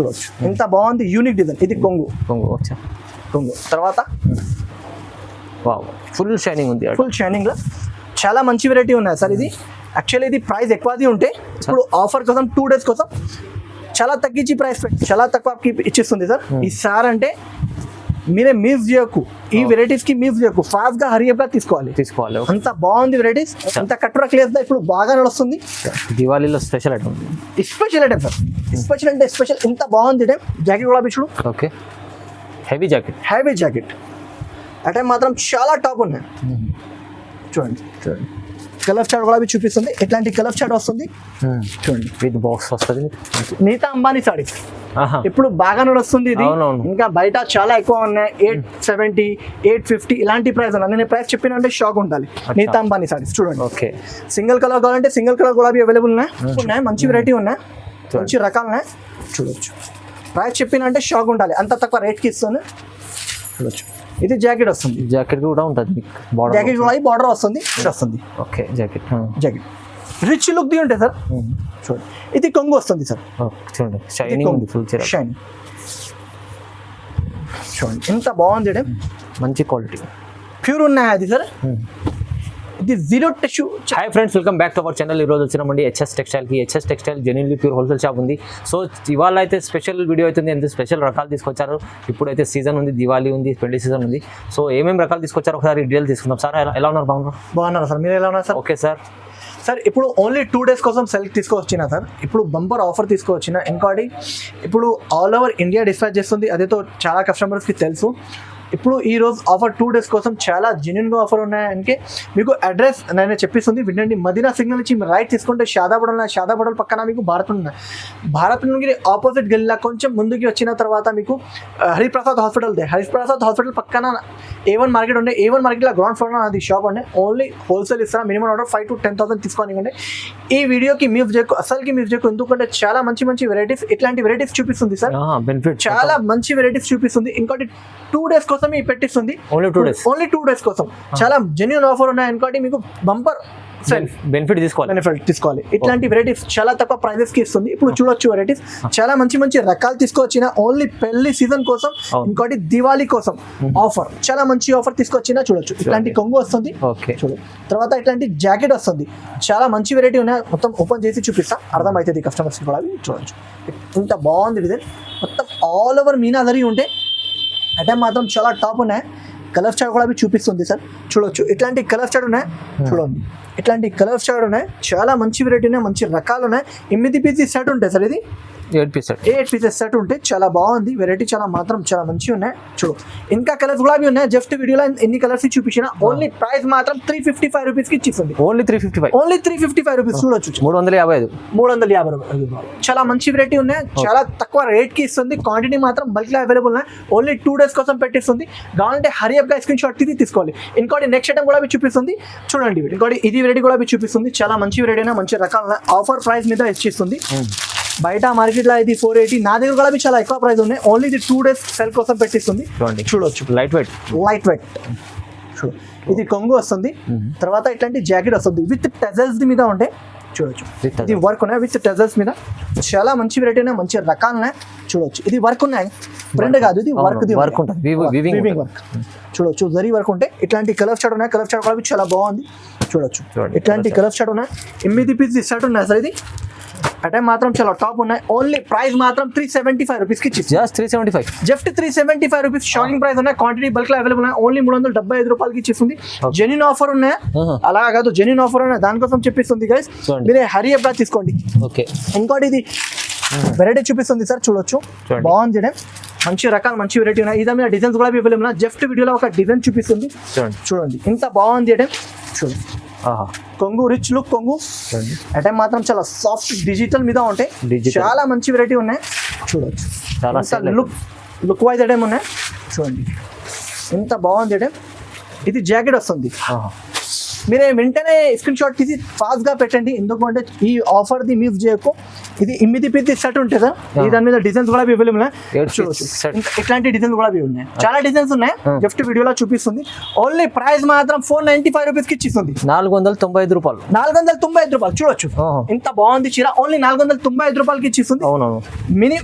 చూడొచ్చు. ఎంత బాగుంది యూనిక్ డిజైన్ ఇది కొంగు. కొంగు వచ్చా కొంగు. తర్వాత? వావ్ ఫుల్ షైనింగ్ ఉంది ఫుల్ షైనింగ్లో. చాలా మంచి వెరైటీ ఉన్నాయి సార్ ఇది. యాక్చువల్లీ ఇది ప్రైస్ ఎక్కువది ఉంటే ఇప్పుడు ఆఫర్ కోసం టూ డేస్ కోసం చాలా తగ్గించి ప్రైస్ పెట్టి చాలా తక్కువకి ఇచ్చిస్తుంది సార్. ఈ సార్ అంటే మీరే మిస్ చేయకు. ఈ వెరైటీస్కి మిస్ చేయకు. ఫాస్ట్గా హరియప్గా తీసుకోవాలి. తీసుకోవాలి అంత బాగుంది వెరైటీస్ అంత కట్టురా క్లియర్ ఇప్పుడు బాగా నడుస్తుంది. దివాళీలో special item special item sir special అంటే స్పెషల్ ఇంత బాగుంది ఐటమ్ జాకెట్ కూడా చూడు okay. Heavy jacket heavy jacket item మాత్రం చాలా టాప్ ఉన్నాయి. చూడండి. చూడండి. కలర్ చాట్ కూడా అవి చూపిస్తుంది. ఎట్లాంటి కలర్ చాట్ వస్తుంది? చూడండి. విత్ బాక్స్ వస్తుంది. నీతా అంబానీ సారీస్ ఇప్పుడు బాగా నడుస్తుంది ఇది. ఇంకా బయట చాలా ఎక్కువ ఉన్నాయి. ఎయిట్ సెవెంటీ ఎయిట్ ఫిఫ్టీ ఇలాంటి ప్రైస్ ఉన్నాయి. నేను ప్రైస్ చెప్పినంటే షాక్ ఉండాలి. నీతా అంబానీ సారీస్ చూడండి. ఓకే. సింగిల్ కలర్ కావాలంటే సింగిల్ కలర్ కూడా అవి అవైలబుల్ ఉన్నాయి. ఉన్నాయి. మంచి వెరైటీ ఉన్నాయి. మంచి రకాలు ఉన్నాయి చూడొచ్చు. ప్రైస్ చెప్పినంటే షాక్ ఉండాలి. అంత తక్కువ రేట్కి ఇస్తుంది చూడొచ్చు. ఇది జాకెట్ వస్తుంది. జాకెట్ కూడా ఉంటుంది బార్డర్ జాకెట్ కూడా బార్డర్ వస్తుంది ఇది వస్తుంది. Okay jacket. Jacket. Rich look the ఉంటాయి సార్. చూడండి. ఇది కొంగు వస్తుంది సార్. చూడండి. షైనింగ్ ఉంది ఫుల్ చీర షైన్ చూడండి ఎంత బాగుంది ఇది. మంచి క్వాలిటీ ప్యూర్ ఉన్నాయి అది సార్. ఇది zero tissue hi friends welcome back to our channel ఈ రోజు వచ్చినామండి HS టెక్స్టైల్కి HS textile genuinely pure wholesale shop ఉంది. సో ఇవాళ అయితే స్పెషల్ వీడియో అవుతుంది. ఎంత స్పెషల్ రకాలు తీసుకొచ్చారు ఇప్పుడైతే సీజన్ ఉంది దివాళీ ఉంది పెళ్ళి సీజన్ ఉంది. సో ఏమేమి రకాలు తీసుకొచ్చారో ఒకసారి డీటెయిల్ తీసుకుందాం. సార్ ఎలా ఎలా ఉన్నారు? బాగున్నారు? బాగున్నారు సార్? మీరు ఎలా ఉన్నారు సార్? ఓకే సార్ సార్ ఇప్పుడు ఓన్లీ టూ డేస్ కోసం సెలెక్ట్ తీసుకొచ్చిన సార్. ఇప్పుడు బంపర్ ఆఫర్ తీసుకొచ్చిన ఇంకోటి ఇప్పుడు ఆల్ ఓవర్ ఇండియా డిస్పాచ్ చేస్తుంది. అదేతో చాలా కస్టమర్స్కి తెలుసు. ఇప్పుడు ఈ రోజు ఆఫర్ టూ డేస్ కోసం చాలా జెన్యున్గా ఆఫర్ ఉన్నాయంటే మీకు అడ్రస్ నేను చెప్పిస్తుంది వినండి. మదీనా సిగ్నల్ నుంచి మీరు రైట్ తీసుకుంటే షాదాబడల్ ఉన్నాయి షాదాబడల్ పక్కన మీకు భారత్ ఉన్నాయి భారత్ నుండి ఆపోజిట్ గల్లా కొంచెం ముందుకి వచ్చిన తర్వాత మీకు హరిప్రసాద్ హాస్పిటల్ దే. హరిప్రసాద్ హాస్పిటల్ పక్కన ఏ వన్ మార్కెట్ ఉండే. ఏ వన్ మార్కెట్లో గ్రౌండ్ ఫ్లోర్ అది షాప్ ఉండే ఓన్లీ హోల్సేల్ ఇస్తారా? Minimum order five to ten thousand తీసుకోనివ్వండి ఈ వీడియోకి మ్యూజ్ చేయకు అసలుకి మ్యూజ్ చేయకు ఎందుకంటే చాలా మంచి మంచి వెరైటీస్ ఇట్లాంటి వెరైటీస్ చూపిస్తుంది సార్. బెనిఫిట్ చాలా మంచి వెరైటీస్ చూపిస్తుంది. ఇంకోటి టూ డేస్ కోసం ఈ పెట్టిస్తుంది. Only two days only two days కోసం. చాలా జెన్యున్ ఆఫర్ ఉన్నాయి ఇంకోటి మీకు బంపర్ సెల్ బెనిఫిట్ తీసుకోవాలి. బెనిఫిట్ తీసుకోవాలి. ఇట్లాంటి వెరైటీస్ చాలా తక్కువ ప్రైజెస్కి ఇస్తుంది. ఇప్పుడు చూడొచ్చు వెరైటీస్ చాలా మంచి మంచి రకాలు తీసుకొచ్చిన ఓన్లీ పెళ్ళి సీజన్ కోసం. ఇంకోటి దివాళీ కోసం ఆఫర్ చాలా మంచి ఆఫర్ తీసుకొచ్చిన చూడొచ్చు. ఇట్లాంటి కొంగు వస్తుంది. చూడు. తర్వాత ఇట్లాంటి జాకెట్ వస్తుంది. చాలా మంచి వెరైటీ ఉన్నాయి. మొత్తం ఓపెన్ చేసి చూపిస్తా. అర్థమవుతుంది కస్టమర్స్కి కూడా చూడొచ్చు. ఇంత బాగుంది డిజైన్ మొత్తం ఆల్ ఓవర్ మీనాదరి ఉంటే ఐటమ్ మాత్రం చాలా టాప్ ఉన్నాయి కలర్ చార్ట్ కూడా అవి చూపిస్తుంది సార్ చూడొచ్చు ఇట్లాంటి కలర్ చార్ట్ ఉన్నాయి చూడండి ఇట్లాంటి కలర్ చార్ట్ ఉన్నాయి. చాలా మంచి వెరైటీ ఉన్నాయి మంచి రకాలు ఉన్నాయి. ఎనిమిది పీసెస్ సెట్ ఉంటాయి సార్ ఇది? Eight piece eight pieces set ఉంటే చాలా బాగుంది. వెరైటీ చాలా మాత్రం చాలా మంచిగా ఉన్నాయి. చూడు ఇంకా కలర్స్ కూడా ఉన్నాయి. జస్ట్ వీడియోలో ఎన్ని కలర్స్ చూపించిన ఓన్లీ ప్రైస్ మాత్రం త్రీ ఫిఫ్టీ ఫైవ్ రూపీస్కి ఇచ్చిస్తుంది only three fifty five only three fifty five rupees చూడొచ్చు. మూడు వందల యాభై ఐదు. మూడు వందల యాభై రూపాయలు. చాలా మంచి వెరైటీ ఉన్నాయి. చాలా తక్కువ రేట్కి ఇస్తుంది. క్వాంటిటీ మాత్రం బల్క్లో అవైలబుల్ ఉన్నాయి. ఓన్లీ టూ డేస్ కోసం పెట్టిస్తుంది. కావాలంటే హరియప్గా స్క్రీన్ షాట్ తీసి తీసుకోవాలి. ఇంకోటి నెక్స్ట్ ఐటమ్ కూడా చూపిస్తుంది. చూడండి. ఇంకోటి ఇది వెరైటీ కూడా చూపిస్తుంది. చాలా మంచి వెరైటీ అయినా మంచి రకాల ఆఫర్ ప్రైస్ మీద ఇచ్చిస్తుంది. బయట మార్కెట్లో ఇది ఫోర్ ఎయిటీ నా దగ్గర కూడా చాలా ఎక్కువ ప్రైస్ ఉన్నాయి. ఓన్లీ ఇది టూ డేస్ సెల్ కోసం పెట్టిస్తుంది. చూడొచ్చు. లైట్ వెయిట్ లైట్ వెయిట్ ఇది కొంగు వస్తుంది. తర్వాత ఇట్లాంటి జాకెట్ వస్తుంది. విత్ టెజల్స్ మీద ఉంటే చూడొచ్చు. ఇది వర్క్ ఉన్నాయి. విత్ టెజల్స్ మీద చాలా మంచి వెరైటీ ఉన్నాయి మంచి రకాలు ఉన్నాయి చూడొచ్చు. ఇది వర్క్ ఉన్నాయి. ప్రింట్ కాదు ఇది వర్క్ వర్క్ ఉంటుంది. వర్క్ చూడొచ్చు. జరీ వర్క్ ఉంటే ఇట్లాంటి కలర్ షర్ట్ ఉన్నాయి. కలర్ షర్ట్ కూడా చాలా బాగుంది. చూడొచ్చు. ఇట్లాంటి కలర్ షర్ట్ ఉన్నాయి? ఎనిమిది పీస్ షర్ట్ ఉన్నాయి సార్ ఇది. అంటే మాత్రం చాలా టాప్ ఉన్నాయి. ఓన్లీ ప్రైస్ మాత్రం త్రీ సెవెంటీ ఫైవ్ రూపీస్కి ఇచ్చి just three seventy five just three seventy five rupees shocking price ఉన్నాయి. క్వాంటిటీ బల్క్లో అవైలబుల్ ఉన్నాయి. ఓన్లీ మూడు వందల డెబ్బై ఐదు రూపాయలకి ఇచ్చేస్తుంది జెన్యున్ ఆఫర్ ఉన్నాయి. Uh-huh. అలా కాదు జెన్యున్ ఆఫర్ ఉన్నాయి. దానికోసం చెప్పిస్తుంది గైస్. మీరే హరి అప్ తీసుకోండి. ఓకే ఇంకోటి ఇది. వెరైటీ చూపిస్తుంది సార్ చూడొచ్చు. బాగుంది. మంచి రకాలు మంచి వెరైటీ ఉన్నాయి. ఇదే మీద డిజైన్స్ కూడా అవైలబుల్ ఉన్నాయి. జస్ట్ వీడియోలో ఒక డిజైన్ చూపిస్తుంది. చూడండి. ఇంత బాగుంది అంటే చూడండి. కొంగు రిచ్ లుక్ కొంగు. చూడండి అంటే మాత్రం చాలా సాఫ్ట్ డిజిటల్ మీద ఉంటాయి. చాలా మంచి వెరైటీ ఉన్నాయి. చూడొచ్చు. చాలా లుక్ లుక్ వైజ్ ఐటమ్ ఉన్నాయి? చూడండి. ఎంత బాగుంది ఐటమ్ ఇది జాకెట్ వస్తుంది. మీరే వెంటనే స్క్రీన్ షాట్ తీసి ఫాస్ట్గా పెట్టండి. ఎందుకంటే ఈ ఆఫర్ది మిస్ చేయకు. ఇది ఇమ్మిది పిత్తి సెట్ ఉంటుంది? దాని మీద డిజైన్స్ కూడా అవైలబుల్ ఇట్లాంటి డిజైన్స్ కూడా ఉన్నాయి. చాలా డిజైన్స్ ఉన్నాయి. జస్ట్ వీడియోలో చూపిస్తుంది. ఓన్లీ ప్రైస్ మాత్రం ఫోర్ నైన్టీ ఫైవ్ రూపీస్కి ఇచ్చిస్తుంది. నాలుగు వందల తొంభై ఐదు రూపాయలు. నాలుగు వందల తొంభై ఐదు రూపాయలు. చూడొచ్చు. ఇంత బాగుంది చీర. ఓన్లీ నాలుగు వందల తొంభై ఐదు రూపాయలకి ఇచ్చిస్తుంది. మినీ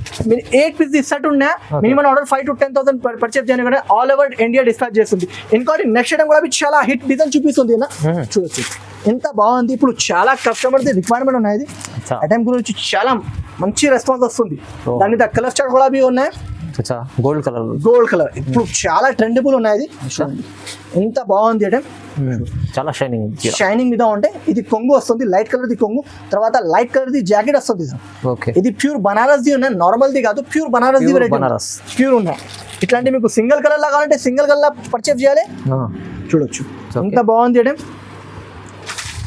ఎయిట్ పీస్ సెట్ ఉన్నా minimum order five to ten thousand purchase చేయడం కూడా ఆల్ ఓవర్ ఇండియా డిస్పాచ్ చేస్తుంది. ఇంకోటి నెక్స్ట్ టైం కూడా చాలా హిట్ డిజైన్ చూపిస్తుంది. Hmm. చూడొచ్చు. ఎంత బాగుంది? ఇప్పుడు చాలా కస్టమర్ రిక్వైర్మెంట్ ఉన్నాయి. టైం గురించి చాలా మంచి రెస్పాన్స్ వస్తుంది. దాని మీద కలర్ స్టార్ కూడా అవి ఉన్నాయి. గోల్డ్ కలర్ గోల్డ్ కలర్ ఇప్పుడు చాలా ట్రెండబుల్ ఉన్నాయి. ఎంత బాగుంది అంటే? చాలా షైనింగ్ షైనింగ్ మీద ఉంటే ఇది కొంగు వస్తుంది లైట్ కలర్ ది కొంగు. తర్వాత లైట్ కలర్ ది జాకెట్ వస్తుంది. ఓకే ఇది ప్యూర్ బనారస్ ది ఉన్నాయి. నార్మల్ ది కాదు ప్యూర్ బనారస్ ది బనారస్. ప్యూర్ ఉన్నాయి. ఇట్లాంటి మీకు సింగిల్ కలర్ లా కావాలంటే సింగిల్ కలర్ పర్చేస్ చేయాలి. చూడొచ్చు. ఎంత బాగుంది అంటే?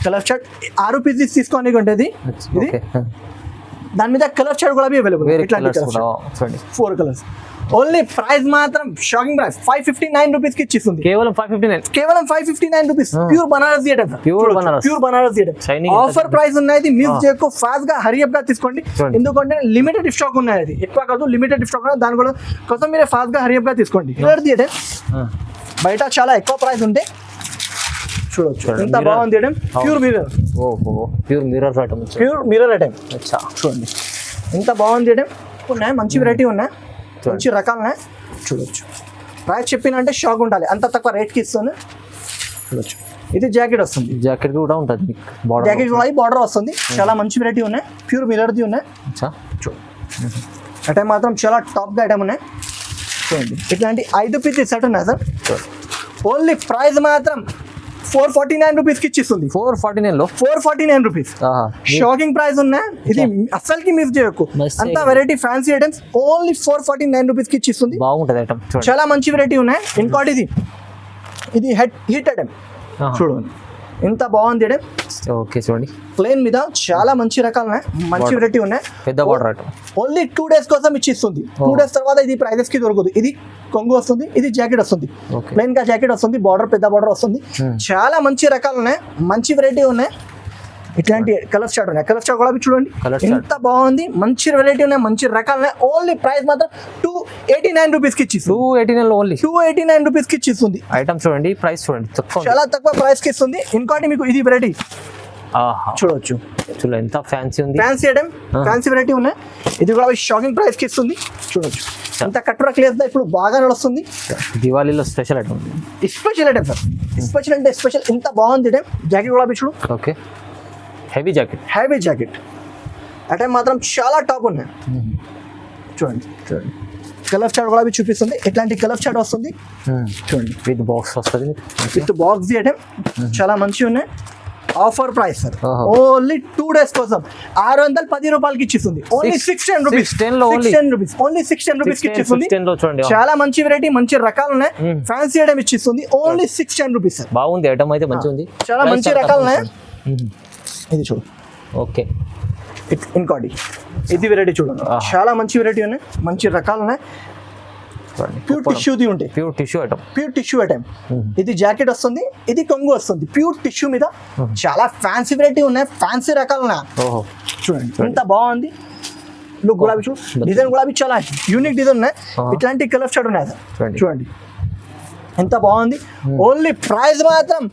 కలర్ షర్ట్ ఆరు పీసెస్ తీసుకోనికి ఉంటుంది ఇది. దాని మీద కలర్ షర్ట్ కూడా అవైలబుల్ ఇట్లాంటి ఫోర్ కలర్స్ ఓన్లీ ప్రైస్ మాత్రం shocking price five fifty nine రూపీస్కి ఇచ్చిస్తుంది. కేవలం ఫైవ్ ఫిఫ్టీ నైన్ కేవలం five fifty nine rupees. Pure Banaras theatre Pure Banaras. Pure Banaras థియేటర్ ఆఫర్ ప్రైస్ ఉన్నాయి మిస్ Ah. చేయకు. ఫాస్ట్గా హరియప్గా తీసుకోండి. ఎందుకంటే లిమిటెడ్ స్టాక్ ఉన్నాయి అది. ఎక్కువ కాదు లిమిటెడ్ స్టాక్ ఉన్నాయి. దాని కూడా కోసం మీరు ఫాస్ట్గా హరియప్గా తీసుకోండి. థియేటర్ బయట చాలా ఎక్కువ ప్రైస్ ఉంటే చూడొచ్చు. ఎంత. బాగుంది ప్యూర్ మిర్రర్ ఓహో pure mirror item pure mirror item అచ్చా. చూడండి. ఎంత బాగుంది థియేటర్ ఉన్నాయి మంచి వెరైటీ ఉన్నాయి. మంచి రకాలు ఉన్నాయి చూడొచ్చు. ప్రైస్ చెప్పినంటే షాక్ ఉండాలి. అంత తక్కువ రేట్కి ఇస్తాను చూడొచ్చు. ఇది జాకెట్ వస్తుంది. జాకెట్ కూడా ఉంటుంది బార్డర్ జాకెట్ కూడా బార్డర్ వస్తుంది. చాలా మంచి వెరైటీ ఉన్నాయి. ప్యూర్ మిలర్ది ఉన్నాయి. అచ్చా. చూడండి ఐటమ్ మాత్రం చాలా టాప్గా ఐటమ్ ఉన్నాయి. చూడండి. ఇట్లాంటి ఐదు పీస్ సెట్ ఉన్నాయి సార్ ఓన్లీ ప్రైస్ మాత్రం ఫోర్ ఫార్టీ నైన్ రూపీస్కి ఇచ్చిస్తుంది. ఫోర్ ఫార్టీ నైన్లో four forty nine rupees. Shocking price ఉన్నాయి. ఇది అస్సలకి మిస్ చేయకు. అంత. Variety fancy items only four forty nine రూపీస్కి ఇచ్చిస్తుంది. బాగుంటుంది ఐటమ్ చాలా మంచి వెరైటీ ఉన్నాయి. ఇంకోటి ఇది ఇది హెడ్ హీట్ ఐటమ్. చూడండి ఎంత బాగుంది ఓకే చూడండి. ప్లేన్ మీద చాలా మంచి రకాలు ఉన్నాయి మంచి. వెరైటీ ఉన్నాయి. పెద్ద బార్డర్ ఓన్లీ టూ డేస్ కోసం ఇచ్చిస్తుంది. Two Oh. డేస్ తర్వాత ఇది ప్రైజెస్కి దొరకదు. ఇది కొంగు వస్తుంది ఇది జాకెట్ వస్తుంది. ఓకే ప్లెయిన్గా జాకెట్ వస్తుంది బార్డర్ పెద్ద బార్డర్ వస్తుంది. Hmm. చాలా మంచి రకాలు ఉన్నాయి మంచి వెరైటీ ఉన్నాయి. ఇట్లాంటి కలర్ స్టార్ట్ ఉన్నాయి. కలర్ స్టార్ట్ కూడా చూడండి. ఎంత బాగుంది. మంచి వెరైటీ ఉన్నాయి మంచి రకాలు ఉన్నాయి ఓన్లీ ప్రైస్ మాత్రం టూ ఎయిటీ నైన్ రూపీస్కి two ఇచ్చిస్తుంది eighty nine only two eighty nine రూపీస్కి ఇచ్చిస్తుంది ఐటమ్ చూడండి ప్రైస్ చూడండి. చాలా తక్కువ ప్రైస్కి ఇస్తుంది. ఇంకోటి మీకు ఇది వెరైటీ ఆహా. చూడవచ్చు చూడండి ఎంత ఫ్యాన్సీ ఉంది. Fancy item. ఫ్యాన్సీ వెరైటీ ఉన్నాయి. ఇది కూడా షాకింగ్ ప్రైస్కి ఇస్తుంది. చూడొచ్చు. అంత కట్టురా క్లియర్ ఇప్పుడు బాగా నడుస్తుంది. దివాళీలో special item special item sir special అంటే స్పెషల్ ఇంత బాగుంది ఐటమ్ జాకెట్ కూడా చూడు. Okay heavy jacket heavy jacket item మాత్రం చాలా టాప్ ఉన్నాయి చూడండి చూడండి కలర్ చార్ట్ కూడా చూపిస్తుంది ఎట్లాంటి కలర్ చార్ట్ వస్తుంది చూడండి విత్ బాక్స్ వస్తుంది విత్ బాక్స్ ఐటమ్ చాలా మంచిగా ఉన్నాయి offer price sir. Only two days కోసం ఆరు వందల పది రూపాయలకి ఇచ్చిస్తుంది ఓన్లీ సిక్స్ టెన్ రూపీస్ 610 లో only. Ten rupees only six ten rupees ఇచ్చిస్తుంది చాలా మంచి వెరైటీ మంచి రకాలు ఉన్నాయి. ఫ్యాన్సీ ఐటమ్ ఇచ్చిస్తుంది ఓన్లీ సిక్స్ టెన్ రూపీస్ బాగుంది ఐటమ్ అయితే మంచిగా ఉంది చాలా మంచి రకాలు ఉన్నాయి. ఇది చూడు. ఓకే. ఇట్- ఇంకోటి ఇది వెరైటీ చూడండి. చాలా మంచి వెరైటీ ఉన్నాయి. మంచి రకాలు ఉన్నాయి. ప్యూర్ టిష్యూది ఉంటాయి pure tissue item pure tissue item ఇది జాకెట్ వస్తుంది. ఇది కొంగు వస్తుంది. ప్యూర్ టిష్యూ మీద చాలా ఫ్యాన్సీ వెరైటీ ఉన్నాయి. ఫ్యాన్సీ రకాలు ఉన్నాయి. ఓహో. చూడండి. ఎంత బాగుంది. లుక్ గులాబీ చూడు. డిజైన్ గులాబీ చాలా యూనిక్ డిజైన్ ఉన్నాయి. ఇట్లాంటి కలర్ షాట్ ఉన్నాయి. చూడండి. ఎంత బాగుంది. ఓన్లీ ప్రైస్ మాత్రం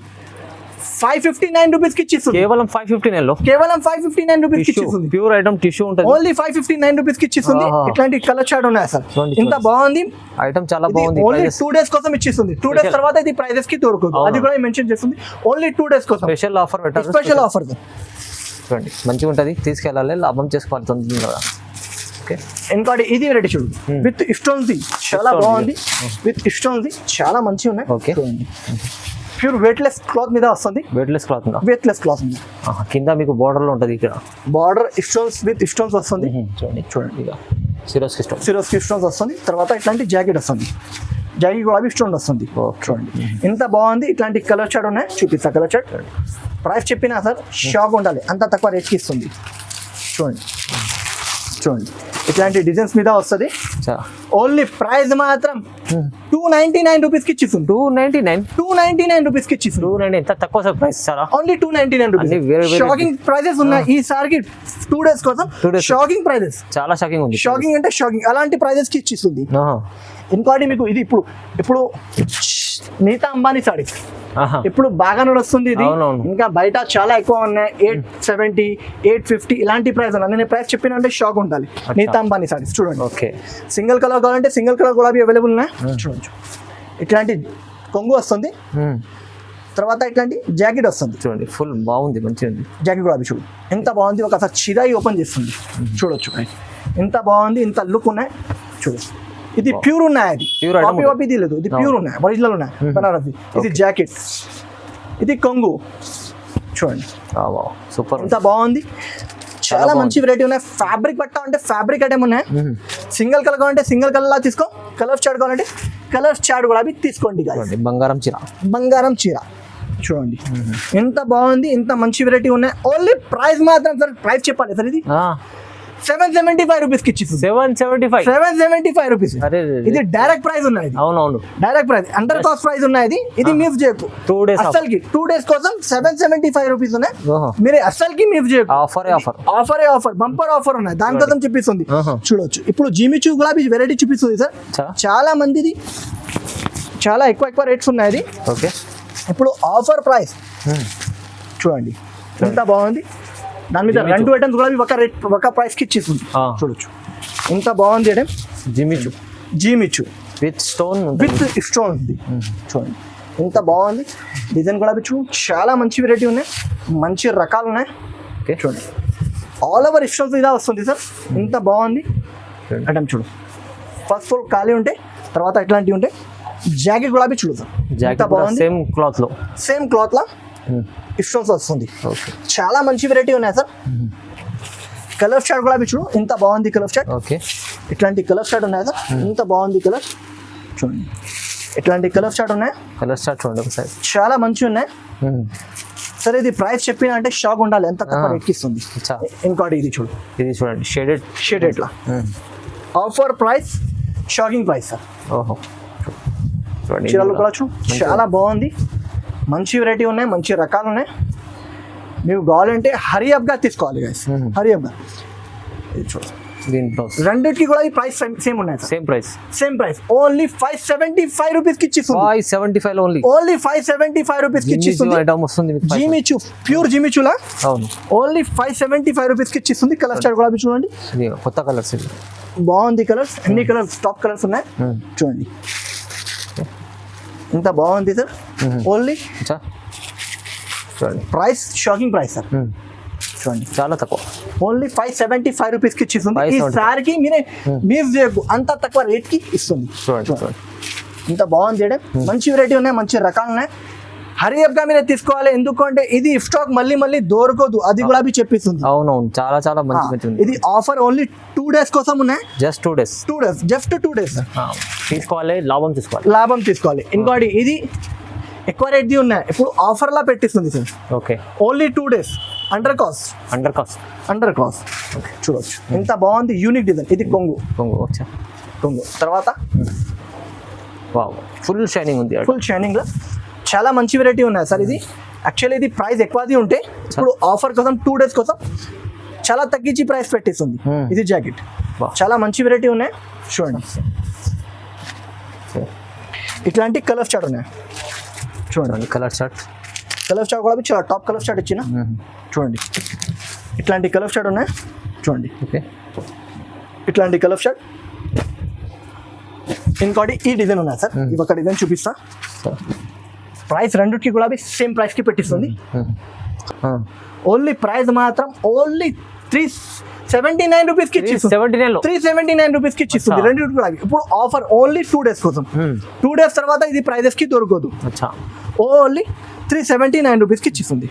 ఫైవ్ ఫిఫ్టీ నైన్ ఇచ్చిస్తుంది. కేవలం ఫైవ్ ఫిఫ్టీ నైన్లో? కేవలం ఫైవ్ ఫిఫ్టీ నైన్ ఇచ్చిస్తుంది. ప్యూర్ ఐటమ్ టిష్యూ ఉంటుంది. ఓన్లీ ఫైవ్ ఫిఫ్టీ నైన్ ఇచ్చిస్తుంది. ఇట్లాంటి కలర్ షాట్ ఉన్నాయి సార్ ఇంత. బాగుంది. ఐటమ్ చాలా బాగుంది. ఓన్లీ టూ డేస్ కోసం ఇచ్చిస్తుంది. Two days. తర్వాత ఇది ప్రైజెస్కి దొరకదు అవును. అది కూడా మెన్షన్ చేస్తుంది. ఓన్లీ టూ డేస్ కోసం. స్పెషల్ ఆఫర్ పెట్టారు. స్పెషల్ ఆఫర్ చూడండి మంచిగా ఉంటుంది. తీసుకెళ్ళాలి లాభం చేసుకోవాలి తొందరగా కదా. ఓకే. ఇంకోటి ఇది వెరైటీ చూడు. Hmm. విత్ స్టోన్స్ ది చాలా బాగుంది. విత్ ది చాలా మంచిగా ఉన్నాయి. Okay. ప్యూర్ వెయిట్లెస్ క్లాత్ మీద వస్తుంది. వెయిట్లెస్ క్లాత్ ఉందా వెయిట్లెస్ క్లాత్ మీద. కింద మీకు border లో ఉంటుంది ఇక్కడ. బార్డర్ స్టోన్స్ విత్ స్టోన్స్ వస్తుంది. చూడండి చూడండి ఇక. సిరోస్ ఇష్టం సిరోస్ స్టోన్స్ వస్తుంది. తర్వాత ఇట్లాంటి జాకెట్ వస్తుంది. జాకెట్ కూడా స్టోన్ వస్తుంది. చూడండి. ఎంత బాగుంది ఇట్లాంటి కలర్ చార్ట్ ఉన్నాయి. చూపిస్తా కలర్ చార్ట్ ప్రైస్ చెప్పినా సార్ షాక్ ఉండాలి. అంత తక్కువ రేట్కి ఇస్తుంది. చూడండి. చూడండి. ఇట్లాంటి డిజైన్స్ మీద వస్తుంది. ఓన్లీ ప్రైస్ మాత్రం టూ నైన్టీ నైన్ రూపీస్కి ఇచ్చిస్తుంది two ninety nine two ninety nine రూపీస్కి ఇచ్చిస్తుంది టూ నైన్టీ ఎంత తక్కువ సార్ ప్రైస్ చాలా only two ninety nine rupees shocking prices ఉన్నాయి. ఈసారికి టూ డేస్ కోసం. షాకింగ్ ప్రైజెస్ చాలా షాకింగ్ ఉంది. షాకింగ్ అంటే షాకింగ్ అలాంటి ప్రైజెస్కి ఇచ్చిస్తుంది. ఇంకోటి మీకు ఇది ఇప్పుడు ఇప్పుడు నీతా అంబానీ సారీ. ఇప్పుడు బాగా నడుస్తుంది ఇది. ఇంకా బయట చాలా ఎక్కువ ఉన్నాయి. ఎయిట్ సెవెంటీ ఎయిట్ ఫిఫ్టీ ఇలాంటి ప్రైస్ ఉన్నాయి. నేను ప్రైస్ చెప్పిన అంటే షాక్ ఉండాలి. నీతా అంబానీ సారీస్ చూడండి. ఓకే. సింగిల్ కలర్ కావాలంటే సింగిల్ కలర్ కూడా అవైలబుల్ ఉన్నాయి. చూడొచ్చు. ఇట్లాంటి కొంగు వస్తుంది. తర్వాత ఇట్లాంటి జాకెట్ వస్తుంది. చూడండి ఫుల్ బాగుంది మంచిగా జాకెట్ కూడా చూడు. ఎంత బాగుంది? ఒకసారి చిరాయి ఓపెన్ చేస్తుంది. చూడొచ్చు. ఎంత బాగుంది ఇంత లుక్ ఉన్నాయి. చూడు. ఇది ప్యూర్ ఉన్నాయి అది. Item copy. కాపీ ఇది లేదు ఇది ప్యూర్ ఉన్నాయి. ఒరిజినల్ ఉన్నాయి. బనారసి ఇది జాకెట్ ఇది కొంగు. చూడండి. సూపర్ ఎంత బాగుంది. చాలా మంచి వెరైటీ ఉన్నాయి. ఫ్యాబ్రిక్ పట్టా అంటే ఫ్యాబ్రిక్ ఐటమ్ ఉన్నాయి. సింగిల్ కలర్ కావాలంటే సింగిల్ కలర్ లా తీసుకో. కలర్ చాట్ కావాలంటే కలర్ చాట్ కూడా అవి తీసుకోండి బంగారం చీర. బంగారం చీర. చూడండి. ఎంత బాగుంది. ఇంత మంచి వెరైటీ ఉన్నాయి. ఓన్లీ ప్రైస్ మాత్రం సార్ ప్రైస్ చెప్పాలి సార్ ఇది. సెవెన్ సెవెంటీ ఫైవ్ రూపీస్కి ఇచ్చింది. Seven seventy five seven seventy five rupees ఇది డైరెక్ట్ ప్రైస్ ఉన్నాయి అవునవును. Direct price under cost price ఉన్నాయి ఇది. మిస్ చేయకు. టూ డేస్ అసలుకి టూ డేస్ కోసం సెవెన్ సెవెంటీ ఫైవ్ రూపీస్ ఉన్నాయి మీరు అసలుకి మిస్ చేయకు. ఆఫర్ ఆఫర్ ఆఫరే ఆఫర్ బంపర్ ఆఫర్ ఉన్నాయి. దానికోసం చూపిస్తుంది. చూడొచ్చు. ఇప్పుడు జిమిచూ గులాబీ వెరైటీ చూపిస్తుంది సార్. చాలా మందిది. చాలా ఎక్కువ ఎక్కువ రేట్స్ ఉన్నాయి ఓకే. ఇప్పుడు ఆఫర్ ప్రైస్ చూడండి. ఎంత బాగుంది? దాని మీద రెండు ఐటమ్స్ కూడా ఒక రేట్ ఒక ప్రైస్కి ఇచ్చేస్తుంది ఆ. చూడొచ్చు. ఎంత బాగుంది ఐటమ్ జిమిచు జీమిచ్చు విత్ స్టోన్ విత్ స్టోన్ ఉంది. చూడండి. ఎంత బాగుంది. డిజైన్ కూడా చూ. చాలా మంచి వెరైటీ ఉన్నాయి. మంచి రకాలు ఉన్నాయి. ఓకే. చూడండి. ఆల్ ఓవర్ స్టోన్స్ ఇదా వస్తుంది సార్ ఎంత బాగుంది. ఐటమ్ చూడు. ఫస్ట్ ఫుల్ ఖాళీ ఉంటాయి తర్వాత ఇట్లాంటివి ఉంటాయి జాకెట్ కూడా చూడు సార్ జాకెట్ బాగుంది. సేమ్ క్లాత్లో. సేమ్ క్లాత్ లా స్టోన్స్ వస్తుంది. చాలా మంచి వెరైటీ ఉన్నాయి సార్ కలర్ షార్ట్ కూడా చూడు ఎంత బాగుంది కలర్ షార్ట్ ఓకే ఇట్లాంటి కలర్ షార్ట్ ఉన్నాయి సార్ ఎంత బాగుంది కలర్ చూడండి. ఇట్లాంటి కలర్ షార్ట్ ఉన్నాయి. కలర్ స్టార్ట్ చూడండి ఒకసారి. చాలా మంచి ఉన్నాయి. సరే ఇది ప్రైస్ చెప్పిన అంటే షాక్ ఉండాలి ఎంత తక్కువ ఆ. రేట్కి ఇస్తుంది? అచ్చా ఇంకోటి ఇది చూడు. ఇది చూడండి షేడెడ్ షేడ్ ఎట్లా offer price shocking price sir ఓహో. చూడండి చీరలు. కూడా చూడు చాలా బాగుంది. మంచి వెరైటీ ఉన్నాయి మంచి రకాలు ఉన్నాయి. మీకు కావాలంటే హరి అప్గా తీసుకోవాలి గైస్ Mhm. హరి అప్గా ఇది చూడు దీని బ్లౌజ్ రెండింటికి కూడా ఈ ప్రైస్ సేమ్ ఉన్నాయి sir same price same price only five seventy five రూపీస్కి ఇచ్చిస్తుంది five seventy five only only five seventy five రూపీస్కి ఇచ్చిస్తుంది ఐటమ్ వస్తుంది మీకు five- జీమిచు ప్యూర్ జీమిచులా అవును. ఓన్లీ ఫైవ్ సెవెంటీ ఫైవ్ రూపీస్కి ఇచ్చిస్తుంది కలర్ స్టార్ కూడా చూడండి. ఇది కొత్త కలర్స్ ఇది. బాగుంది కలర్స్ అన్ని కలర్స్ టాప్ కలర్స్ ఉన్నాయి? Hmm. చూడండి. ఇంత బాగుంది సార్ Mhm. ఓన్లీ చూడండి ప్రైస్ షాకింగ్ ప్రైస్ సార్. చూడండి చాలా తక్కువ. ఓన్లీ ఫైవ్ సెవెంటీ ఫైవ్ రూపీస్కి ఇచ్చిస్తుంది ఈ 575. సారికి మీరే మిస్ చేయకు అంత తక్కువ రేట్కి ఇస్తుంది. చూడండి. ఇంత బాగుంది చేయడం మంచి వెరైటీ ఉన్నాయి మంచి రకాలు ఉన్నాయి హరి గా మీరే తీసుకోవాలి. ఎందుకంటే ఇది స్టాక్ మళ్ళీ మళ్ళీ దొరకదు. అది కూడా చెప్పిస్తుంది. అవునవును. చాలా చాలా మంచి ఇది ఆఫర్ ఓన్లీ టూ డేస్ కోసం ఉన్నాయి. Just two days two days just two days తీసుకోవాలి లాభం తీసుకోవాలి. లాభం తీసుకోవాలి. ఇంకోటి ఇది ఎక్కువ రేట్ది ఉన్నాయి. ఇప్పుడు ఆఫర్లా పెట్టిస్తుంది sir. Okay. Only two days under cost under cost under cost చూడొచ్చు. ఎంత బాగుంది యూనిక్ డిజైన్ ఇది కొంగు. కొంగు వచ్చా. కొంగు. తర్వాత? వావ్ ఫుల్ షైనింగ్ ఉంది ఫుల్ షైనింగ్లో. చాలా మంచి వెరైటీ ఉన్నాయి సార్ ఇది. యాక్చువల్లీ ఇది ప్రైస్ ఎక్కువది ఉంటే ఇప్పుడు ఆఫర్ కోసం టూ డేస్ కోసం చాలా తగ్గించి ప్రైస్ పెట్టిస్తుంది. Hmm. ఇది జాకెట్. చాలా మంచి వెరైటీ ఉన్నాయి. చూడండి ఇట్లాంటి కలర్ చాట్ ఉన్నాయి. చూడండి. కలర్ షర్ట్ కలర్ చాట్ కూడా చాలా టాప్ కలర్ చాట్ ఇచ్చిన. చూడండి. ఇట్లాంటి కలర్ షాట్ ఉన్నాయి. చూడండి. ఓకే. ఇట్లాంటి కలర్ షాట్ ఇంకోటి ఈ డిజైన్ ఉన్నాయి సార్. ఇవి ఒక డిజైన్ చూపిస్తా. ప్రైస్ రెండుకి కూడా సేమ్ ప్రైస్కి పెట్టిస్తుంది. ఓన్లీ ప్రైస్ మాత్రం ఓన్లీ త్రీ సెవెంటీ నైన్ రూపీస్కి ఇచ్చిస్తుంది seventy nine three seventy nine రూపీస్కి ఇచ్చిస్తుంది అచ్చా. రెండు కూడా ఇప్పుడు ఆఫర్ ఓన్లీ టూ డేస్ కోసం. టూ డేస్ తర్వాత ఇది ప్రైజెస్కి దొరకదు. అచ్చా. ఓన్లీ త్రీ సెవెంటీ నైన్ రూపీస్కి ఇచ్చిస్తుంది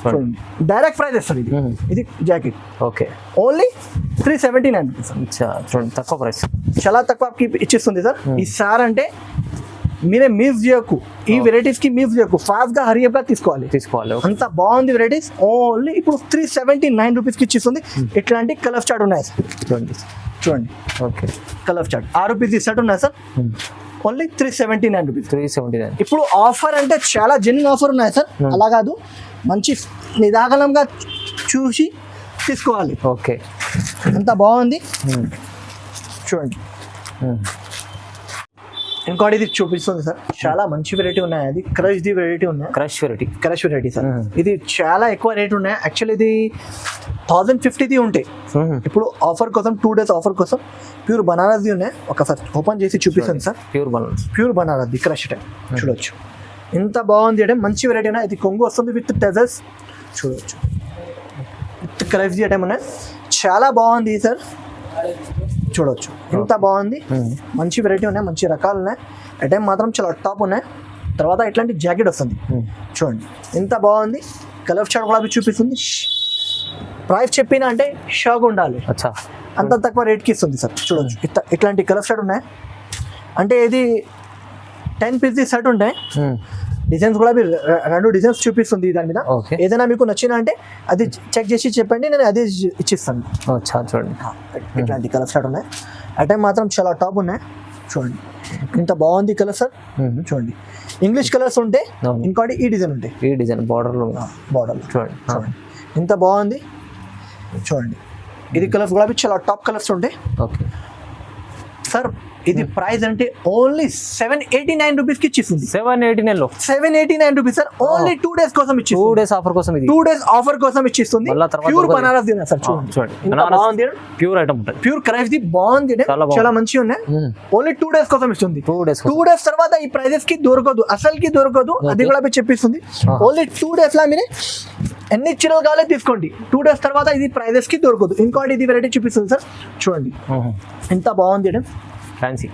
చూడండి చూడండి డైరెక్ట్ ప్రైస్ సార్ ఇది. ఇది jacket okay. Only three seventy nine rupees చూడండి తక్కువ ప్రైస్ చాలా తక్కువకి ఇచ్చిస్తుంది సార్. ఈ సార్ అంటే మీరే మిస్ చేయకు. ఈ వెరైటీస్కి మిస్ చేయకు. ఫాస్ట్గా హరియప్గా తీసుకోవాలి. తీసుకోవాలి అంత బాగుంది వెరైటీస్ ఓన్లీ ఇప్పుడు త్రీ సెవెంటీ నైన్ రూపీస్కి ఇచ్చిస్తుంది. ఇట్లాంటి కలర్ స్టార్ట్ ఉన్నాయి సార్ చూడండి చూడండి. ఓకే. కలర్ చార్ట్ ఆ రూపీస్ సెట్ ఉన్నాయి sir only three seventy nine rupees three seventy nine ఇప్పుడు ఆఫర్ అంటే చాలా జెన్యున్ ఆఫర్ ఉన్నాయి సార్ అలా కాదు. మంచి నిదాగలంగా చూసి తీసుకోవాలి. ఓకే. ఎంత బాగుంది. చూడండి. ఇంకోటి ఇది చూపిస్తుంది సార్. చాలా మంచి వెరైటీ ఉన్నాయి. అది క్రష్ ది వెరైటీ ఉన్నాయి. Crush variety crush variety sir. ఇది చాలా ఎక్కువ రేట్ ఉన్నాయి. యాక్చువల్లీ ఇది థౌజండ్ ఫిఫ్టీది ఉంటాయి ఇప్పుడు ఆఫర్ కోసం టూ డేస్ ఆఫర్ కోసం ప్యూర్ బనారస్ది ఉన్నాయి. ఒకసారి ఓపెన్ చేసి చూపిస్తాను సార్. ప్యూర్ బనాన్స్ ప్యూర్ బనారస్ది క్రష్ టైప్ చూడొచ్చు. ఇంత బాగుంది అంటే మంచి వెరైటీ ఉన్నాయి. ఇది కొంగు వస్తుంది విత్ టెజర్స్ చూడొచ్చు. విత్ క్రష్ ఐటమ్ ఉన్నాయి. చాలా బాగుంది సార్. చూడొచ్చు. ఇంత బాగుంది? మంచి వెరైటీ ఉన్నాయి మంచి రకాలు ఉన్నాయి ఐటమ్ మాత్రం చాలా టాప్ ఉన్నాయి. తర్వాత ఇట్లాంటి జాకెట్ వస్తుంది. చూడండి. ఎంత బాగుంది? కలర్ చార్ట్ కూడా చూపిస్తుంది. ప్రైస్ చెప్పిన అంటే షాక్ ఉండాలి. అచ్చా. అంత తక్కువ రేట్కి ఇస్తుంది సార్. చూడొచ్చు. ఇట్లా ఇట్లాంటి కలర్ షర్ట్ ఉన్నాయి. అంటే ఇది టెన్ పీస్ సెట్ ఉంటాయి. డిజైన్స్ కూడా మీరు రెండు డిజైన్స్ చూపిస్తుంది దాని మీద. ఏదైనా మీకు నచ్చిన అంటే అది చెక్ చేసి చెప్పండి నేను అదే ఇచ్చిస్తాను. చూడండి. ఇట్లాంటి కలర్ షర్ట్ ఉన్నాయి. ఐటమ్ మాత్రం చాలా టాప్ ఉన్నాయి. చూడండి. ఇంత బాగుంది కలర్ సార్. చూడండి. ఇంగ్లీష్ కలర్స్ ఉంటే. ఇంకోటి ఈ డిజైన్ ఉంటాయి ఈ డిజైన్ బార్డర్లో బార్డర్ చూడండి. చూడండి. ఇంత బాగుంది. చూడండి. ఇది కలర్స్ కూడా చాలా టాప్ కలర్స్ ఉంటాయి ఓకే. సార్ ఇది ప్రైస్ అంటే ఓన్లీ సెవెన్ ఎయిటీ నైన్ రూపీస్కి ఇచ్చిస్తుంది సెవెన్ ఎయిటీ నైన్లో seven eighty nine rupees sir only two days కోసం టూ ఇచ్చిస్తుంది డేస్ ఆఫర్ కోసం టూ డేస్ ఆఫర్ కోసం ఇచ్చిస్తుంది. ప్యూర్. బనారస్ తిన్నా సార్ ఆ, చూడండి. ప్యూర్ ఐటమ్ ఉంటుంది. ప్యూర్ క్రైస్ ది బాగుంది. చాలా మంచిగా ఉన్నాయి. ఓన్లీ టూ డేస్ కోసం ఇస్తుంది. టూ డేస్ టూ డేస్ తర్వాత ఈ ప్రైజెస్కి దొరకదు అసలుకి దొరకదు అది కూడా చెప్పిస్తుంది. Ah. ఓన్లీ టూ డేస్ లా మీరు ఎన్ని చీరలు కావాలో తీసుకోండి. టూ డేస్ తర్వాత ఇది ప్రైజెస్కి దొరకదు. ఇంకోటి ఇది వెరైటీ చూపిస్తుంది సార్. చూడండి. ఎంత బాగుంది. ఫ్యాన్సీ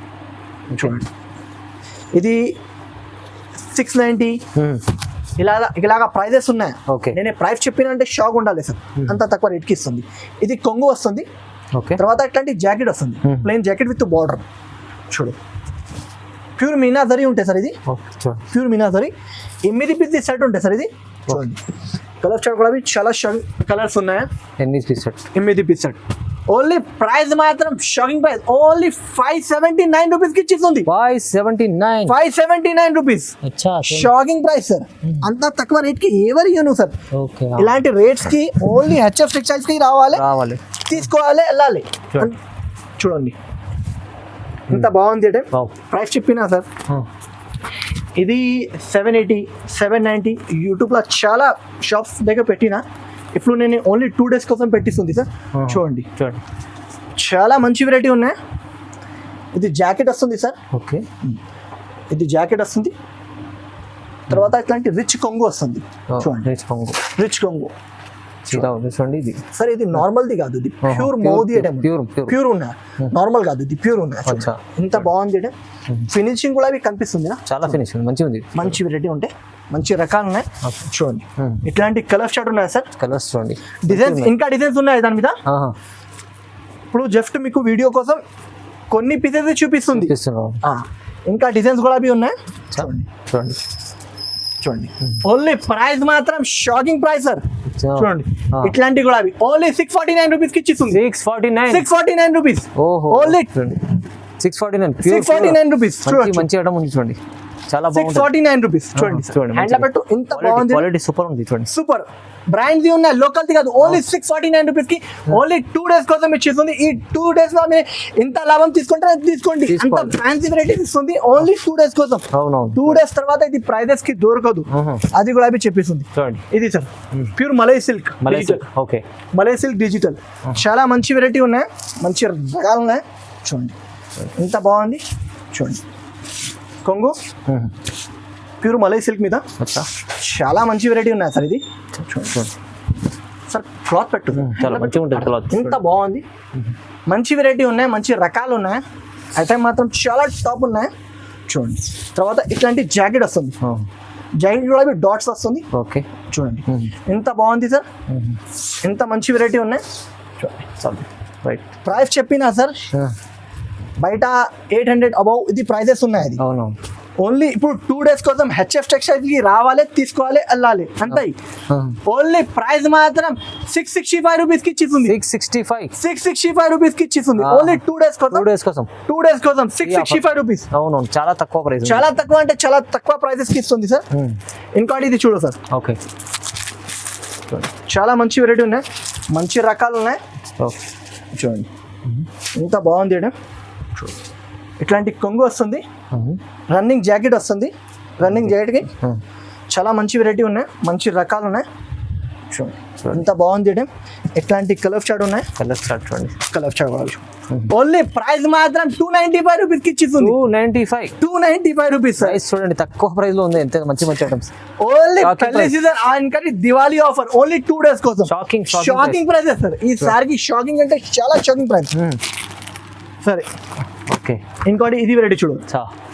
చూడండి. ఇది సిక్స్ నైంటీ ఇలా ఇలాగా ప్రైజెస్ ఉన్నాయి. ఓకే నేను ప్రైస్ చెప్పిన అంటే షాక్ ఉండాలి సార్. అంత తక్కువ రేట్కి ఇస్తుంది. ఇది కొంగు వస్తుంది. ఓకే తర్వాత ఇట్లాంటి జాకెట్ వస్తుంది. Hmm. Plain jacket with border చూడు. ప్యూర్ మీనాజరీ ఉంటాయి సార్ ఇది. ప్యూర్ మీనాజరీ ఎనిమిది పీస్ సెట్ ఉంటాయి సార్ ఇది. చూడండి. కలర్ చార్ట్ కూడా చాలా కలర్స్ ఉన్నాయి. ఎన్ని పీస్ సెట్ ఎనిమిది పీస్ సెట్ ఓన్లీ ప్రైస్ మాత్రం shocking price only five seventy nine రూపీస్కి ఇచ్చిస్తుంది five seventy nine five seventy nine rupees shocking price sir అంత తక్కువ రేట్కి ఎవరు ఇవ్వను సార్ ఇలాంటి రేట్స్కి ఓన్లీ హెచ్ఎఫ్ టెక్స్టైల్స్కి రావాలి. రావాలి. తీసుకోవాలి వెళ్ళాలి. చూడండి. ఇంత బాగుంది అంటే ప్రైస్ చెప్పినా సార్ ఇది సెవెన్ ఎయిటీ సెవెన్ నైంటీ యూట్యూబ్లో చాలా షాప్స్ దగ్గర పెట్టిన. ఇప్పుడు నేను ఓన్లీ టూ డేస్ కోసం పెట్టిస్తుంది సార్. చూడండి. చూడండి. చాలా మంచి వెరైటీ ఉన్నాయి. ఇది జాకెట్ వస్తుంది సార్. ఓకే. ఇది జాకెట్ వస్తుంది. తర్వాత ఇట్లాంటి రిచ్ కొంగు వస్తుంది. చూడండి. రిచ్ కొంగు. రిచ్ కొంగు. చూడండి ఇది. సార్ ఇది నార్మల్ది కాదు. ఇది ప్యూర్ మోదీ ఐటమ్ pure. ప్యూర్ ఉన్నాయి నార్మల్ కాదు ఇది ప్యూర్. అచ్చా. ఇంత బాగుంది ఐటమ్ ఫినిషింగ్ కూడా అవి కనిపిస్తుంది చాలా ఫినిషింగ్ మంచిగా ఉంది. మంచి వెరైటీ ఉంటాయి మంచి రకాలు ఉన్నాయి. చూడండి. Hmm. ఇట్లాంటి కలర్ షర్ట్ ఉన్నాయి సార్? కలర్స్ చూడండి. డిజైన్స్ ఇంకా డిజైన్స్ ఉన్నాయి దాని మీద? ఆహా, ఇప్పుడు జస్ట్ మీకు వీడియో కోసం కొన్ని పీసెస్ చూపిస్తుంది. ఆ, ఇంకా డిజైన్స్ కూడా అవి ఉన్నాయి? చూడండి. చూడండి. చూడండి. ఓన్లీ ప్రైస్ మాత్రం షాకింగ్ ప్రైస్ సార్ చూడండి. ఆ. ఇట్లాంటివి కూడా అవి. ఓన్లీ సిక్స్ ఫార్టీ నైన్ రూపీస్కి ఇచ్చిస్తుంది. Six forty nine six forty nine rupees ఓహో. ఓన్లీ చూడండి. Six forty nine six forty nine rupees మంచి ఐటమ్ ఉంది చూడండి. చాలా బాగుంది ఫార్టీ నైన్ రూపీస్ చూడండి చూడండి హ్యాండ్లో పెట్టు ఇంత బాగుంది. క్వాలిటీ సూపర్ ఉంది చూడండి. సూపర్ బ్రాండ్ ది ఉన్నాయి లోకల్ ది కాదు ఓన్లీ సిక్స్ ఫార్టీ నైన్ రూపీస్కి ఓన్లీ టూ డేస్ కోసం ఇచ్చేస్తుంది ఈ టూ డేస్లో మీరు ఇంత లాభం తీసుకుంటే తీసుకోండి. అంత. ఫ్యాన్సీ వెరైటీస్ ఇస్తుంది ఓన్లీ టూ డేస్ కోసం. టూ డేస్ తర్వాత ఇది ప్రైజెస్కి దొరకదు. అది కూడా అవి చెప్పేస్తుంది ఇది సార్ ప్యూర్ మలై సిల్క్ మలై ఓకే. మలై సిల్క్ డిజిటల్ చాలా మంచి వెరైటీ ఉన్నాయి మంచి రకాలు ఉన్నాయి. చూడండి. ఎంత బాగుంది చూడండి. కొంగు? ప్యూర్ మలై సిల్క్ మీద? చాలా మంచి వెరైటీ ఉన్నాయి సార్ ఇది. సార్ క్లాత్ పెట్టు. చాలా మంచిగా ఉంటుంది క్లాత్. ఇంత బాగుంది. మంచి వెరైటీ ఉన్నాయి మంచి రకాలు ఉన్నాయి. అయితే మాత్రం చాలా టాప్ ఉన్నాయి. చూడండి. తర్వాత ఇట్లాంటి జాకెట్ వస్తుంది. జాకెట్ కూడా డాట్స్ వస్తుంది. ఓకే. చూడండి. ఎంత బాగుంది సార్. ఎంత మంచి వెరైటీ ఉన్నాయి. చూడండి. చాలు రైట్ ప్రైస్ చెప్పినా సార్ బయట ఎయిట్ హండ్రెడ్ అబౌవ్ ఇది ప్రైజెస్ ఉన్నాయి అది. అవునవును ఓన్లీ ఇప్పుడు టూ డేస్ కోసం హెచ్ఎఫ్ టెక్స్టైల్స్కి రావాలి తీసుకోవాలి వెళ్ళాలి. అంతే. ఓన్లీ ప్రైస్ మాత్రం సిక్స్ సిక్స్టీ ఫైవ్ రూపీస్కి ఇచ్చిస్తుంది six sixty five six sixty five రూపీస్కి ఇచ్చిస్తుంది Ah. Only two days two కోసం డేస్ కోసం. టూ డేస్ కోసం సిక్స్ సిక్స్టీ ఫైవ్ రూపీస్ అవును చాలా తక్కువ ప్రైస్ చాలా తక్కువ అంటే చాలా తక్కువ ప్రైసెస్కి ఇస్తుంది సార్ Hmm. ఇంకోటి ఇది చూడు సార్ ఓకే చాలా మంచి వెరైటీ ఉన్నాయి. మంచి రకాలు ఉన్నాయి. చూడండి. ఎంత బాగుంది ఇట్లాంటి కొంగు వస్తుంది. రన్నింగ్ జాకెట్ వస్తుంది. రన్నింగ్ జాకెట్కి చాలా మంచి వెరైటీ ఉన్నాయి. మంచి రకాలు ఉన్నాయి. చూడండి ఎంత బాగుంది. ఎట్లాంటి కలర్ షాట్ ఉన్నాయి. కలర్ స్టార్ట్ చూడండి. కలర్ షాట్ వాళ్ళు ఓన్లీ ప్రైస్ మాత్రం టూ నైన్టీ ఫైవ్ రూపీస్కి ఇచ్చిస్తుంది two ninety five two ninety five rupees price చూడండి తక్కువ ప్రైస్లో ఉంది. ఎంత మంచి మంచి ఐటమ్స్ ఓన్లీ పెళ్ళి. సీజన్ ఇంకా Diwali offer only two days కోసం. Shocking షాకింగ్ ప్రైస్ సార్ ఈ సారికి షాకింగ్ అంటే చాలా షాకింగ్ ప్రైస్ సరే. ఓకే. ఇంకోటి ఇది వెరైటీ చూడు.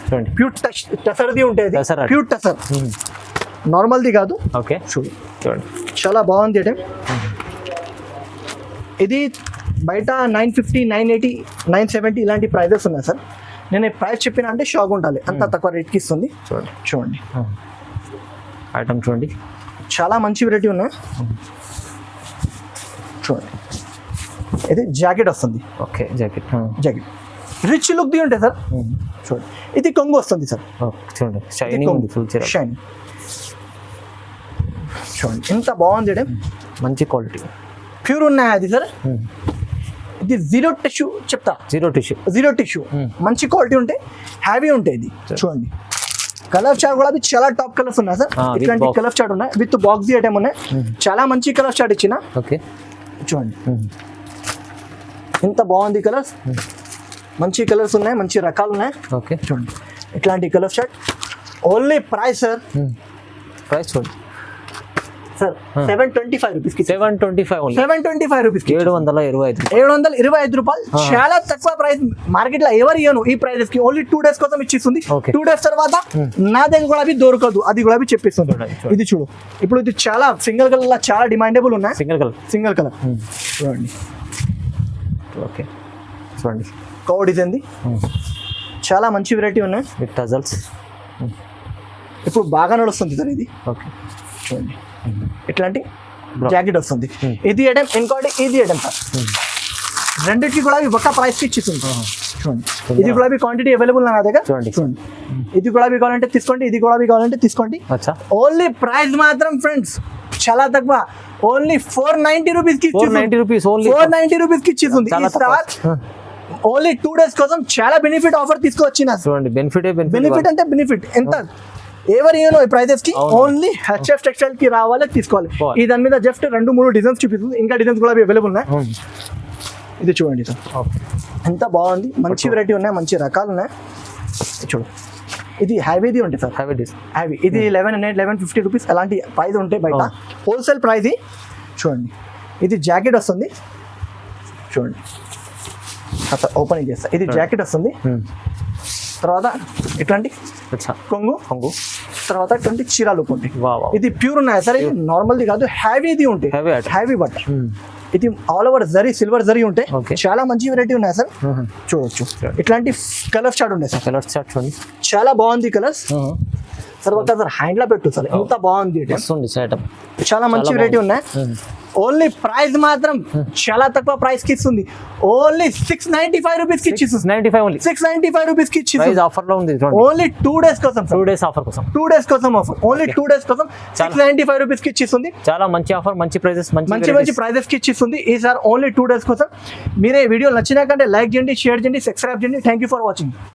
చూడండి. ప్యూర్ టచ్ టసర్ది ఉంటుంది. ప్యూర్ టసర్. నార్మల్ది కాదు. ఓకే. చూడు. చూడండి. చాలా బాగుంది అంటే ఇది బయట nine fifty nine eighty nine seventy ఇలాంటి ప్రైజెస్ ఉన్నాయి సార్. నేను ఈ ప్రైస్ చెప్పిన అంటే షాక్ ఉండాలి. అంత తక్కువ రేట్కి ఇస్తుంది. చూడండి. చూడండి. ఐటమ్ చూడండి. చాలా మంచి వెరైటీ ఉన్నాయి. చూడండి. ఇది జాకెట్ వస్తుంది. Okay jacket. Jacket. Rich look the ఉంటాయి సార్. చూడండి. ఇది కొంగు వస్తుంది సార్. చూడండి. షైనింగ్ ఉంది ఫుల్ చీర. షైన్ చూడండి. ఎంత బాగుంది. మంచి క్వాలిటీ ప్యూర్ ఉన్నాయి అది సార్. ఇది జీరో టిష్యూ చెప్తా. Zero tissue zero tissue. మంచి క్వాలిటీ ఉంటాయి హ్యావీ ఉంటాయి ఇది. చూడండి. కలర్ చార్ట్ కూడా అవి చాలా టాప్ కలర్స్ ఉన్నాయి సార్. ఇట్లాంటి. కలర్ చార్ట్ ఉన్నాయి. విత్ బాక్స్ ఐటమ్ ఉన్నాయి. చాలా మంచి కలర్ చార్ట్ ఇచ్చిన. ఓకే. చూడండి. ఎంత బాగుంది కలర్స్. మంచి కలర్స్ ఉన్నాయి మంచి రకాలు ఉన్నాయి. ఓకే. చూడండి. ఇట్లాంటి colour shirt. Only price sir price చూడండి సార్ సెవెన్ ట్వంటీ ఫైవ్ రూపీస్కి seven twenty five seven twenty five రూపీస్కి ఏడు వందల ఇరవై ఐదు ఏడు వందల ఇరవై ఐదు రూపాయలు. చాలా తక్కువ ప్రైస్ మార్కెట్లో ఎవరు ఇయ్యను ఈ ప్రైజెస్కి? ఓన్లీ టూ డేస్ కోసం ఇచ్చిస్తుంది. టూ డేస్ తర్వాత నా దగ్గర కూడా అవి దొరకదు. అది కూడా చెప్పిస్తుంది. ఇది చూడు. ఇప్పుడు ఇది చాలా సింగిల్ కలర్ చాలా డిమాండబుల్ ఉన్నాయి. సింగిల్ కలర్ సింగిల్ కలర్ చూడండి. ఓకే. చూడండి. కౌ డిజైన్ చాలా మంచి వెరైటీ ఉన్నాయి. With tassels. ఇప్పుడు బాగా నడుస్తుంది సార్ ఇది. ఓకే. చూడండి. ఇట్లాంటి Bro. జాకెట్ వస్తుంది. ఇది ఐటమ్ ఇంకోటి ఇది ఐటమ్ సార్. రెండింటికి కూడా ఒక్క ప్రైస్కి ఇచ్చిస్తుంది చూడండి. ఇది కూడా క్వాంటిటీ అవైలబుల్ నా దగ్గర. చూడండి. చూడండి. ఇది కూడా కావాలంటే తీసుకోండి ఇది కూడా కావాలంటే తీసుకోండి. ఓన్లీ ప్రైస్ మాత్రం ఫ్రెండ్స్ చాలా తక్కువ. ఓన్లీ ఫోర్ నైన్టీ రూపీస్కి four ninety rupees only four ninety రూపీస్కి ఇచ్చేస్తుంది. ఓన్లీ టూ డేస్ కోసం చాలా బెనిఫిట్ ఆఫర్ తీసుకొచ్చిన. చూడండి బెనిఫిట్ బెనిఫిట్ అంటే బెనిఫిట్ ఎంత? ఎవరు ఏనో ఈ ప్రైజెస్కి. ఓన్లీ హెచ్ఎఫ్ టెక్స్టైల్కి రావాలి తీసుకోవాలి. ఈ దాని మీద జస్ట్ రెండు మూడు డిజైన్స్ చూపిస్తుంది. ఇంకా డిజైన్స్ కూడా అవైలబుల్ ఉన్నాయి. ఇది చూడండి సార్. ఎంత బాగుంది. మంచి వెరైటీ ఉన్నాయి మంచి రకాలు ఉన్నాయి. ఇది చూడు. ఇది హ్యావీది ఉంటాయి సార్. హ్యావ్ హ్యావీ ఇది eleven hundred eleven fifty rupees అలాంటి ప్రైస్ ఉంటాయి బయట. Oh. హోల్సేల్ ప్రైస్ చూడండి. ఇది జాకెట్ వస్తుంది. చూడండి. ఓపెన్ చేస్తా. ఇది జాకెట్ వస్తుంది. తర్వాత ఇట్లాంటి కొంగు. కొంగు. తర్వాత ఇట్లాంటి చీరాలు ఉంటాయి. ఇది ప్యూర్ ఉన్నాయి సార్ ఇది నార్మల్ది కాదు హ్యావీది ఉంటాయి. హ్యావీ బట్ ఇది all over zari silver zari ఉంటాయి. చాలా మంచి వెరైటీ ఉన్నాయి సార్. చూడొచ్చు. ఇట్లాంటి కలర్ స్టార్ట్ ఉన్నాయి సార్. కలర్ చార్ట్ చూడండి. చాలా బాగుంది కలర్స్ సార్ ఒక సార్ హ్యాండ్లో పెట్టు సార్. ఎంత బాగుంది చాలా మంచి వెరైటీ. ఉన్నాయి. ఓన్లీ ప్రైస్ మాత్రం చాలా తక్కువ ప్రైస్కి ఇస్తుంది. ఓన్లీ సిక్స్ నైన్టీ ఫైవ్ రూపీస్కి ఇచ్చిస్తుంది. Ninety five only six ninety five రూపీస్కి ప్రైస్ ఆఫర్లో ఉంది ఓన్లీ టూ డేస్ కోసం టూ డేస్ ఆఫర్ కోసం. టూ డేస్ కోసం ఆఫర్ ఓన్లీ టూ డేస్ కోసం సిక్స్ నైన్టీ ఫైవ్ రూపీస్కి ఇచ్చిస్తుంది. చాలా మంచి ఆఫర్ మంచి ప్రైజెస్ మంచి మంచి ప్రైజెస్కి ఇచ్చిస్తుంది. ఈసారి ఓన్లీ టూ డేస్ కోసం. మీరే వీడియో నచ్చినాకంటే లైక్ చేయండి షేర్ చేయండి సబ్స్క్రైబ్ చేయండి. Thank you for watching